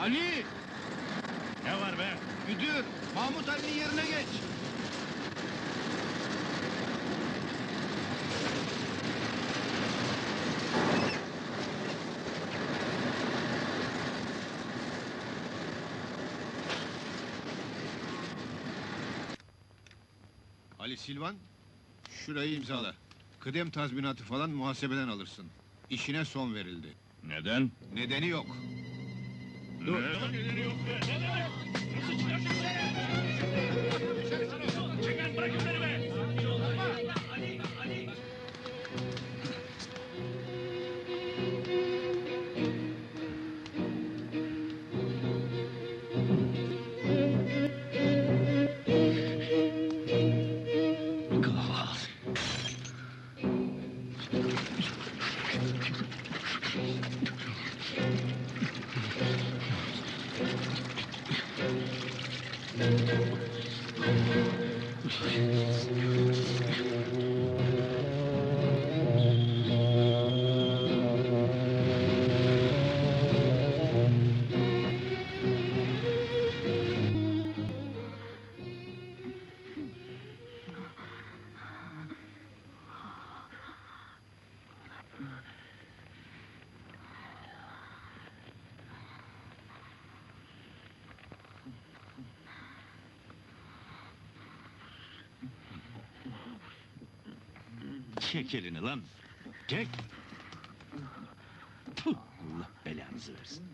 Ali! Ne var be? Müdür! Mahmut Ali'nin yerine geç! Ali Silvan, şurayı imzala. Kıdem tazminatı falan muhasebeden alırsın. İşine son verildi. Neden? Nedeni yok. Ну, давай, Çek elini lan. Çek. Puh, Allah belanızı versin.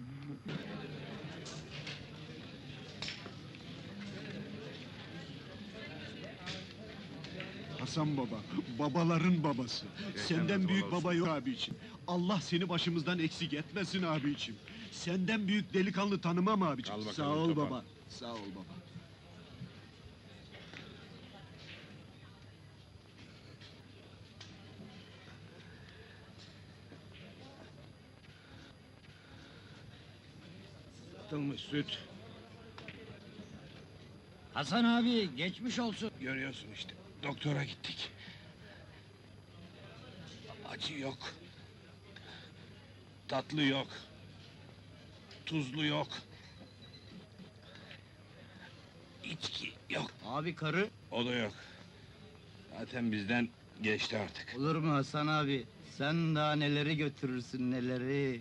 Hasan baba, babaların babası. Senden büyük baba yok abiciğim. Allah seni başımızdan eksik etmesin abiciğim. Senden büyük delikanlı tanımam abiciğim. Al bakalım, Sağ ol topa. baba, sağ ol baba. Atılmış süt. Hasan abi geçmiş olsun. Görüyorsun işte. Doktora gittik. Acı yok. Tatlı yok. Tuzlu yok. İçki yok. Abi karı O da yok. Zaten bizden geçti artık. olur mu Hasan abi? Sen daha neleri götürürsün neleri.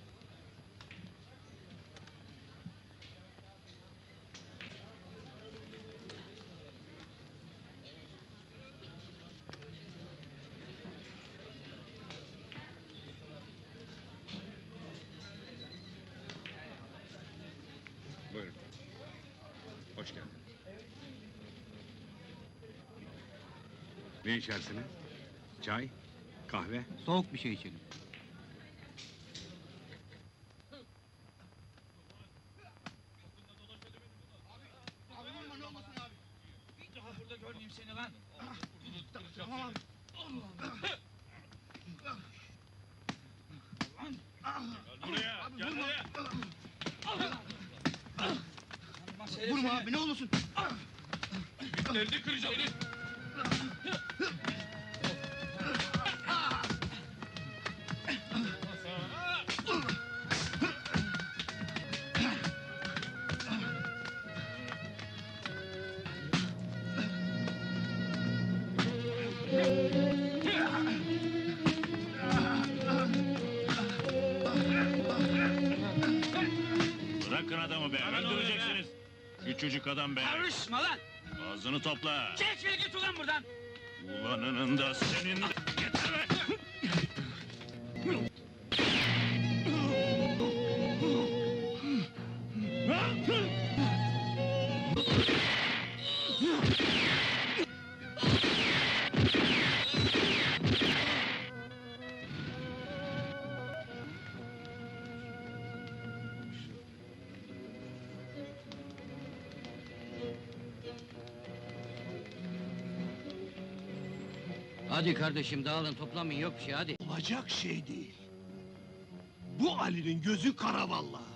Ne içersiniz? Çay? Kahve? Soğuk bir şey içelim. Buraya. Gel buraya. Vurma abi ne olursun. Elini kıracağım. Bırakın adamı be. Öldüreceksiniz. Küçücük adam be. Karışma lan! Ağzını topla. Çek şunu git ulan buradan! Ulanının da senin de. Yeter be. Hadi kardeşim dağılın toplanmayın yok bir şey hadi. Olacak şey değil. Bu Ali'nin gözü kara vallahi.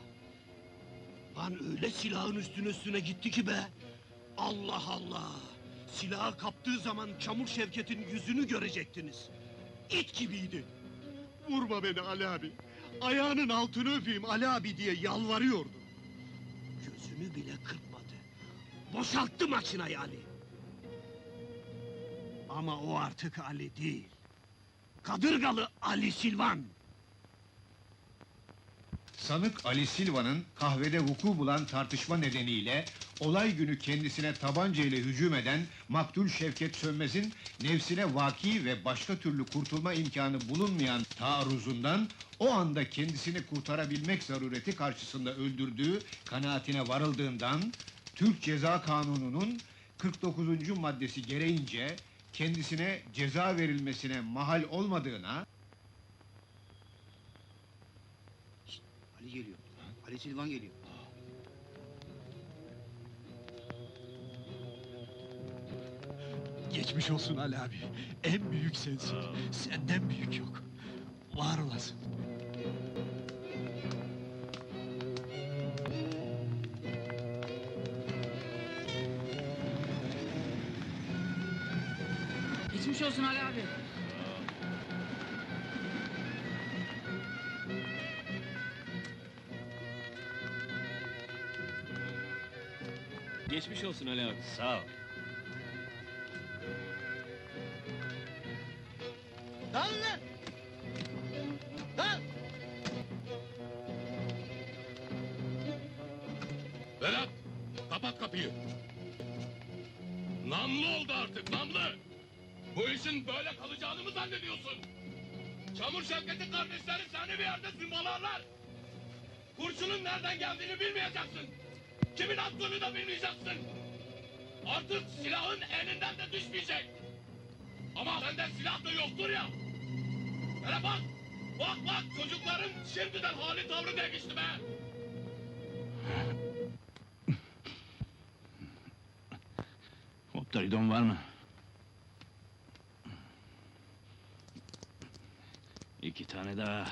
Lan öyle silahın üstüne üstüne gitti ki be. Allah Allah! Silahı kaptığı zaman Çamur Şevket'in yüzünü görecektiniz. İt gibiydi. Vurma beni Ali abi. Ayağının altını öpeyim Ali abi diye yalvarıyordu. Gözünü bile kırpmadı. Boşalttı makinayı Ali. Ama o artık Ali değil. Kadırgalı Ali Silvan. Sanık Ali Silva'nın kahvede vuku bulan tartışma nedeniyle olay günü kendisine tabanca ile hücum eden maktul Şevket Sönmez'in nefsine vaki ve başka türlü kurtulma imkanı bulunmayan taarruzundan o anda kendisini kurtarabilmek zarureti karşısında öldürdüğü kanaatine varıldığından Türk Ceza Kanunu'nun 49. maddesi gereğince kendisine ceza verilmesine mahal olmadığına Ali geliyor. Ali Silvan geliyor. Geçmiş olsun Ali abi. En büyük sensin. Senden büyük yok. Var olasın. Geçmiş olsun Ali abi. Geçmiş olsun Ali abi. Sağ ol. Dağılın lan! Dağıl! Vedat, kapat kapıyı. Namlı oldu artık, namlı. Bu işin böyle kalacağını mı zannediyorsun? Çamur Şevket'in kardeşleri seni bir yerde zımbalarlar. Kurşunun nereden geldiğini bilmeyeceksin. Kimin attığını da bilmeyeceksin. Artık silahın elinden de düşmeyecek. Ama sende silah da yoktur ya. Hele bak, bak bak çocukların şimdiden hali tavrı değişti be. Optaridon var mı? İki tane daha.